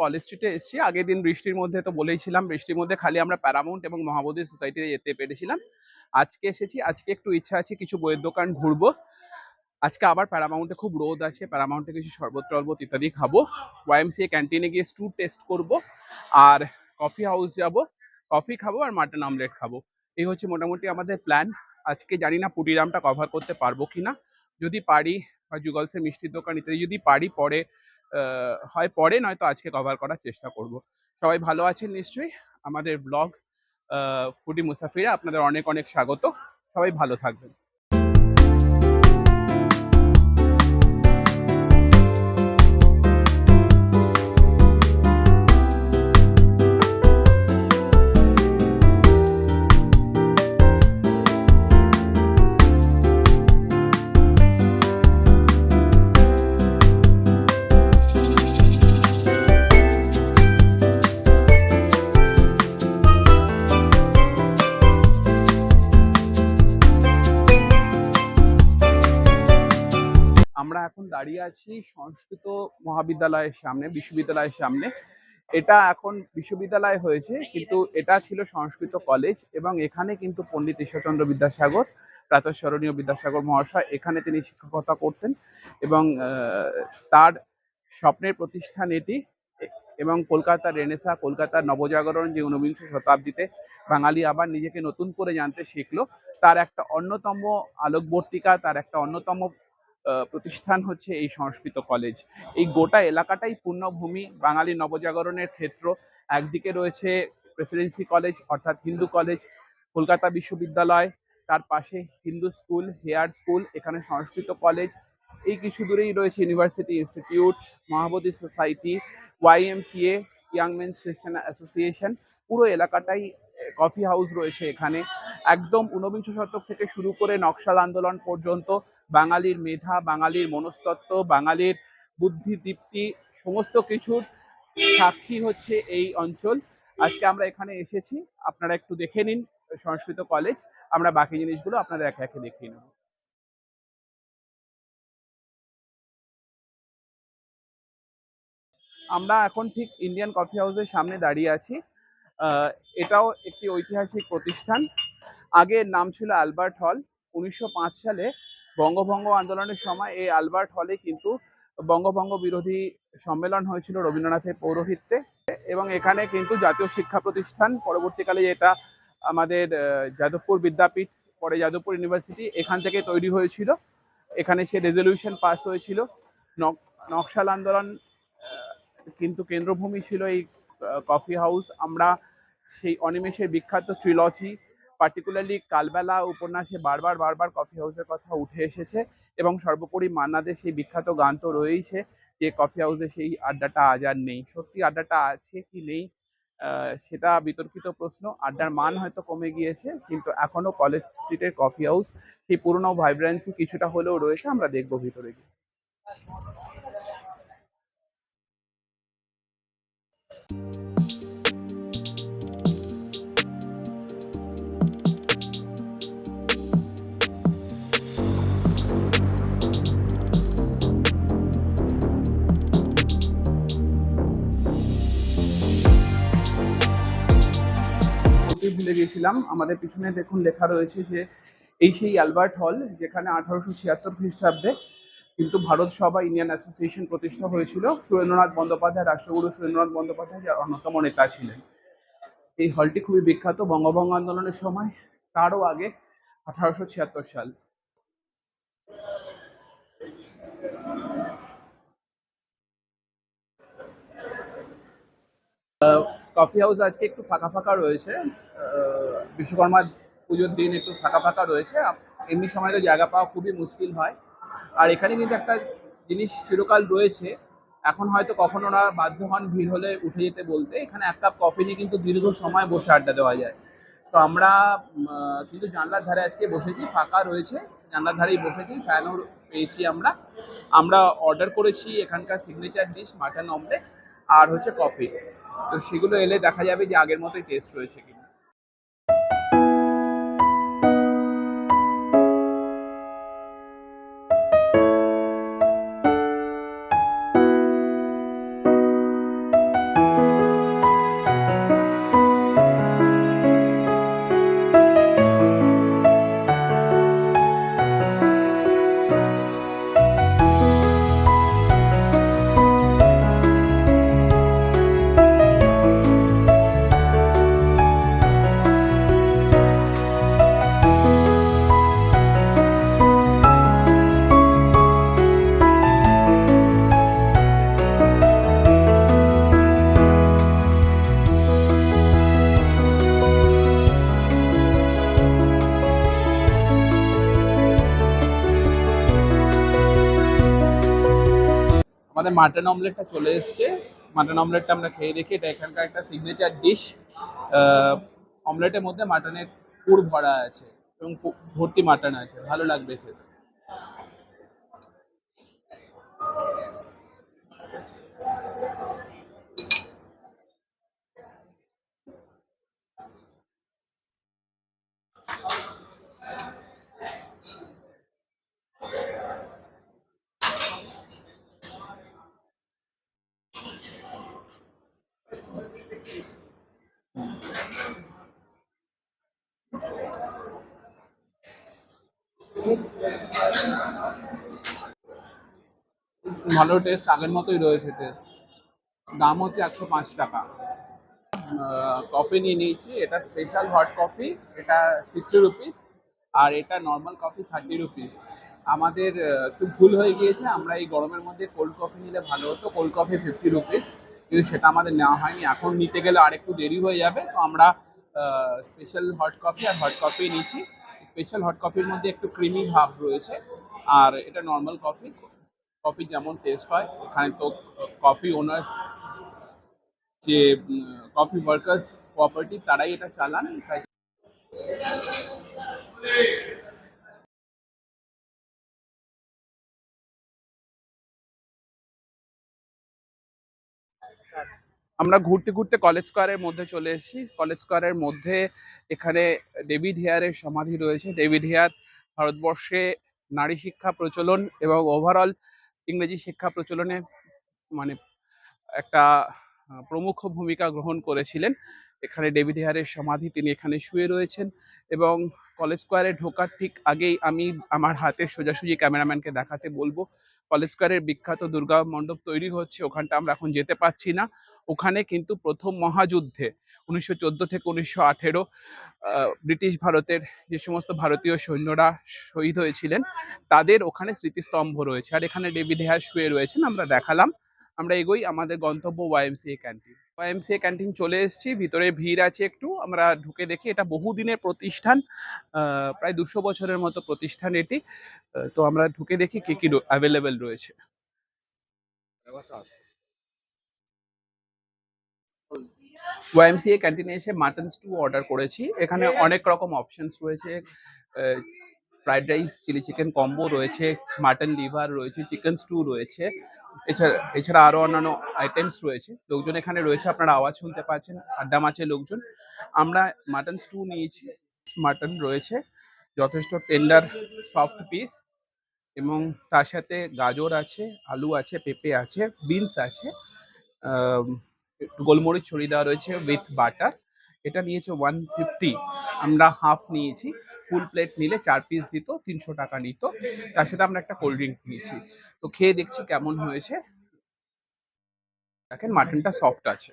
College স্ট্রিটে এসেছি। আগের দিন বৃষ্টির মধ্যে তো বলেইছিলাম বৃষ্টির মধ্যে খালি আমরা প্যারামাউন্ট এবং মহাবোধি সোসাইটিতে যেতে পেরেছিলাম। আজকে এসেছি, আজকে একটু ইচ্ছা আছে কিছু বইয়ের দোকান ঘুরবো। আজকে আবার প্যারামাউন্টে খুব রোদ আছে প্যারামাউন্টে কিছু শরবত টরবত ইত্যাদি খাব। ওয়াইএমসিএ ক্যান্টিনে গিয়ে স্টুড টেস্ট করব আর কফি হাউস যাব। কফি খাব আর মাটন আমলেট খাব। এই হচ্ছে মোটামুটি আমাদের প্ল্যান আজকে জানি না পুটিরামটা কভার করতে পারব কিনা। যদি পারি বা যুগলসে মিষ্টির দোকান ইত্যাদি যদি পারি পরে হয় পরে নয়তো আজকে কভার করার চেষ্টা করব। সবাই ভালো আছেন নিশ্চয়ই? আমাদের ব্লগ ফুডি মুসাফিরা, আপনাদের অনেক অনেক স্বাগত। সবাই ভালো থাকবেন। আমরা এখন দাঁড়িয়ে আছি সংস্কৃত মহাবিদ্যালয়ের সামনে, বিশ্ববিদ্যালয়ের সামনে। এটা এখন বিশ্ববিদ্যালয় হয়েছে, কিন্তু এটা ছিল সংস্কৃত কলেজ এবং এখানে কিন্তু পণ্ডিত ঈশ্বরচন্দ্র বিদ্যাসাগর প্রাতঃস্মরণীয় বিদ্যাসাগর মহাশয়, এখানে তিনি শিক্ষকতা করতেন এবং তার স্বপ্নের প্রতিষ্ঠান এটি এবং কলকাতার রেনেসা, কলকাতার নবজাগরণ যে ঊনবিংশ শতাব্দীতে বাঙালি আবার নিজেকে নতুন করে জানতে শিখলো। তার একটা অন্যতম আলোকবর্তিকা, তার একটা অন্যতম প্রতিষ্ঠান হচ্ছে এই সংস্কৃত কলেজ। এই গোটা এলাকাটাই পূর্ণভূমি, বাঙালি নবজাগরণের ক্ষেত্র। একদিকে রয়েছে প্রেসিডেন্সি কলেজ, অর্থাৎ হিন্দু কলেজ, কলকাতা বিশ্ববিদ্যালয়। তার পাশে হিন্দু স্কুল, হেয়ার স্কুল, এখানে সংস্কৃত কলেজ। এই কিছু দূরেই রয়েছে university institute, Mahabodhi society YMCA young men's Christian association. পুরো এলাকাটাই কফি হাউস রয়েছে এখানে। একদম ঊনবিংশ শতক থেকে শুরু করে নকশাল আন্দোলন পর্যন্ত বাঙালির মেধা, বাঙালির মনস্তত্ত্ব, বাঙালির বুদ্ধি, দীপ্তি, সমস্ত কিছুর সাক্ষী হচ্ছে এই অঞ্চল। আজকে আমরা এখানে এসেছি, আপনারা একটু দেখে নিন সংস্কৃত কলেজ আমরা বাকি জিনিসগুলো আপনারা একে একে দেখিয়ে নেব। আমরা এখন ঠিক ইন্ডিয়ান কফি হাউসের সামনে দাঁড়িয়ে আছি। এটাও একটি ঐতিহাসিক প্রতিষ্ঠান। আগে নাম ছিল অ্যালবার্ট হল উনিশশো পাঁচ সালে বঙ্গভঙ্গ আন্দোলনের সময় এই আলবার্ট হলে কিন্তু বঙ্গভঙ্গ বিরোধী সম্মেলন হয়েছিল রবীন্দ্রনাথের পৌরোহিত্যে এবং এখানে কিন্তু জাতীয় শিক্ষা প্রতিষ্ঠান পরবর্তীকালে যেটা আমাদের যাদবপুর বিদ্যাপীঠ, পরে যাদবপুর ইউনিভার্সিটি, এখান থেকে তৈরি হয়েছিল। এখানে সে রেজলিউশন পাস হয়েছিল। নক- নকশাল আন্দোলন কিন্তু কেন্দ্রভূমি ছিল এই কফি হাউস আমরা সেই অনিমেষের বিখ্যাত ট্রিলজি পার্টিকুলারলি কালবেলা উপন্যাসে বারবার বারবার কফি হাউসের কথা উঠে এসেছে এবং সর্বোপরি মান্নাদের সেই বিখ্যাত গান তো রয়েইছে যে কফি হাউসে সেই আড্ডাটা আজ আর নেই। সত্যি আড্ডাটা আছে কি নেই? সেটা বিতর্কিত প্রশ্ন। আড্ডার মান হয়তো কমে গিয়েছে, কিন্তু এখনও কলেজ স্ট্রিটের কফি হাউস সেই পুরনো ভাইব্রেন্সি কিছুটা হলেও রয়েছে, আমরা দেখব ভিতরে গিয়ে। বলতে ভুলে গিয়েছিলাম আমাদের পিছনে দেখুন লেখা রয়েছে যে, এই সেই অ্যালবার্ট হল, যেখানে আঠারোশো ছিয়াত্তর খ্রিস্টাব্দে কিন্তু ভারত সভা ইন্ডিয়ান অ্যাসোসিয়েশন প্রতিষ্ঠা হয়েছিল। সুরেন্দ্রনাথ বন্দ্যোপাধ্যায়, রাষ্ট্রগুরু সুরেন্দ্রনাথ বন্দ্যোপাধ্যায়, যার অন্যতম নেতা ছিলেন। এই হলটি খুবই বিখ্যাত বঙ্গভঙ্গ আন্দোলনের সময়। তারও আগে আঠারোশো ছিয়াত্তর সাল। কফি হাউস আজকে একটু ফাঁকা ফাঁকা রয়েছে। বিশ্বকর্মা পুজোর দিন একটু ফাঁকা ফাঁকা রয়েছে। এমনি সময় তো জায়গা পাওয়া খুবই মুশকিল হয়। আর এখানে কিন্তু একটা জিনিস চিরকাল রয়েছে। এখন হয়তো কখনো ওরা বাধ্য হন ভিড় হলে উঠে যেতে বলতে। এখানে এক কাপ কফি নিয়ে কিন্তু দীর্ঘ সময় বসে আড্ডা দেওয়া যায়। তো আমরা কিন্তু জানলার ধারে আজকে বসেছি, ফাঁকা রয়েছে। জানলার ধারেই বসেছি ফ্যানও পেয়েছি আমরা। আমরা অর্ডার করেছি এখানকার সিগনেচার ডিশ মাটন অমলেট আর হচ্ছে কফি তো সেগুলো এলে দেখা যাবে যে আগের মতোই টেস্ট রয়েছে কিনা। মাটন অমলেটটা চলে এসছে। মাটন অমলেটটা আমরা খেয়ে দেখি। এটা এখানকার একটা সিগনেচার ডিশ অমলেটের মধ্যে মাটনের পুর ভরা আছে এবং ভর্তি মাটন আছে। ভালো লাগবে খেতে। ভালো টেস্ট আগের মতোই রয়েছে টেস্ট দাম হচ্ছে একশো পাঁচ টাকা। কফি নিয়ে নিয়েছি। এটা স্পেশাল হট কফি এটা সিক্সটি রুপিস আর এটা নর্মাল কফি থার্টি রুপিস আমাদের একটু ভুল হয়ে গিয়েছে। আমরা এই গরমের মধ্যে কোল্ড কফি নিলে ভালো হতো। কোল্ড কফি ফিফটি রুপিস কিন্তু সেটা আমাদের নেওয়া হয়নি। এখন নিতে গেলে আর একটু দেরি হয়ে যাবে। তো আমরা স্পেশাল হট কফি আর হট কফি নিচ্ছি স্পেশাল হট কফির মধ্যে একটু ক্রিমি ভাব রয়েছে। আর এটা নর্মাল কফি কফি যেমন টেস্ট হয়, এখানে তো কফি ওনার্স যে কফি ওয়ার্কার্স কোঅপারেটিভ তারাই এটা চালান আমরা ঘুরতে ঘুরতে কলেজ স্কোয়ারের মধ্যে চলে এসেছি। কলেজ স্কোয়ারের মধ্যে এখানে ডেভিড হেয়ারের সমাধি রয়েছে। ডেভিড হেয়ার ভারতবর্ষে নারী শিক্ষা প্রচলন এবং ওভারঅল ইংরেজি শিক্ষা প্রচলনে মানে একটা প্রমুখ ভূমিকা গ্রহণ করেছিলেন। এখানে ডেভিড হেয়ারের সমাধি তিনি এখানে শুয়ে রয়েছেন এবং কলেজ স্কোয়ারে ঢোকার ঠিক আগেই আমি আমার হাতে সোজাসুজি ক্যামেরাম্যানকে দেখাতে বলব। কলেজ স্কোয়ারের বিখ্যাত দুর্গা মণ্ডপ তৈরি হচ্ছে, ওখানটা আমরা এখন যেতে পারছি না। ওখানে কিন্তু প্রথম মহাযুদ্ধে উনিশশো চোদ্দ থেকে উনিশশো আঠেরো ব্রিটিশ ভারতের যে সমস্ত ভারতীয় সৈন্যরা শহীদ হয়েছিলেন, তাদের ওখানে স্মৃতিস্তম্ভ রয়েছে। আর এখানে ডেভিড হেয়ার শুয়ে রয়েছেন, আমরা দেখালাম। আমরা এগোই আমাদের গন্তব্য ওয়াইএমসিএ ক্যান্টিন। ওয়াইএমসিএ ক্যান্টিন চলে এসেছি, ভিতরে ভিড় আছে একটু, আমরা ঢুকে দেখি, এটা বহুদিনের প্রতিষ্ঠান প্রায় দুশো বছরের মতো প্রতিষ্ঠান এটি। তো আমরা ঢুকে দেখি কি কি অ্যাভেলেবেল রয়েছে। ওয়াইএমসিএ ক্যান্টিনে এসে মাটন স্টু অর্ডার করেছি। এখানে অনেক রকম অপশনস রয়েছে। Fried rice chilli chicken combo রয়েছে মাটন লিভার রয়েছে চিকেন স্টু রয়েছে। এছাড়া এছাড়া আরও অন্যান্য আইটেমস রয়েছে। লোকজন এখানে রয়েছে, আপনারা আওয়াজ শুনতে পাচ্ছেন, আড্ডা মাছে লোকজন। আমরা মাটন স্টু নিয়েছি মাটন রয়েছে, যথেষ্ট টেন্ডার সফট পিস এবং তার সাথে গাজর আছে, আলু আছে, পেঁপে আছে বিনস আছে। গোলমরিচ ছড়িয়ে দেওয়া রয়েছে উইথ বাটার এটা নিয়েছে ওয়ান ফিফটি আমরা হাফ নিয়েছি। ফুল প্লেট নিলে চার পিস দিত, তিনশো টাকা নিত। তার সাথে আমরা একটা কোল্ড ড্রিঙ্ক নিয়েছি। তো খেয়ে দেখছি কেমন হয়েছে। দেখেন মাটনটা সফট আছে।